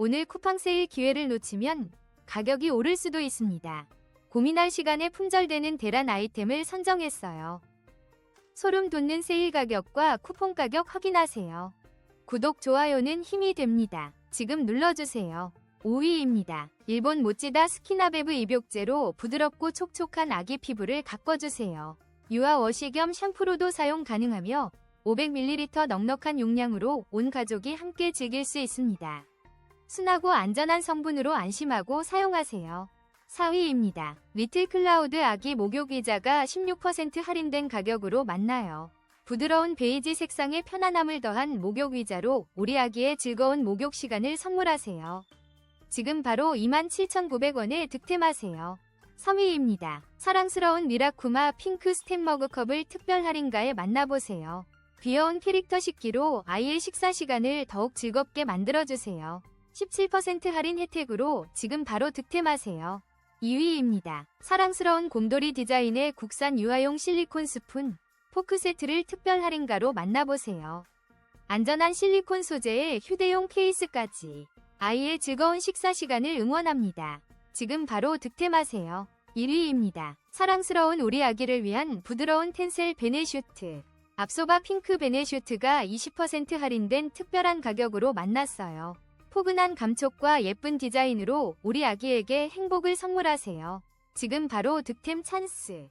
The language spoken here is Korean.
오늘 쿠팡 세일 기회를 놓치면 가격이 오를 수도 있습니다. 고민할 시간에 품절되는 대란 아이템을 선정했어요. 소름 돋는 세일 가격과 쿠폰 가격 확인하세요. 구독, 좋아요는 힘이 됩니다. 지금 눌러주세요. 5위입니다. 일본 모찌다 스키나베브 입욕제로 부드럽고 촉촉한 아기 피부를 가꿔주세요. 유아 워시 겸 샴푸로도 사용 가능하며 500ml 넉넉한 용량으로 온 가족이 함께 즐길 수 있습니다. 순하고 안전한 성분으로 안심하고 사용하세요. 4위입니다. 리틀 클라우드 아기 목욕 의자가 16% 할인된 가격으로 만나요. 부드러운 베이지 색상의 편안함을 더한 목욕 의자로 우리 아기의 즐거운 목욕 시간을 선물하세요. 지금 바로 27,900원에 득템하세요. 3위입니다. 사랑스러운 미라쿠마 핑크 스템 머그컵을 특별 할인가에 만나보세요. 귀여운 캐릭터 식기로 아이의 식사 시간을 더욱 즐겁게 만들어주세요. 17% 할인 혜택으로 지금 바로 득템하세요. 2위입니다. 사랑스러운 곰돌이 디자인의 국산 유아용 실리콘 스푼, 포크 세트를 특별 할인가로 만나보세요. 안전한 실리콘 소재의 휴대용 케이스까지 아이의 즐거운 식사 시간을 응원합니다. 지금 바로 득템하세요. 1위입니다. 사랑스러운 우리 아기를 위한 부드러운 텐셀 베네슈트. 앞소바 핑크 베네슈트가 20% 할인된 특별한 가격으로 만났어요. 포근한 감촉과 예쁜 디자인으로 우리 아기에게 행복을 선물하세요. 지금 바로 득템 찬스.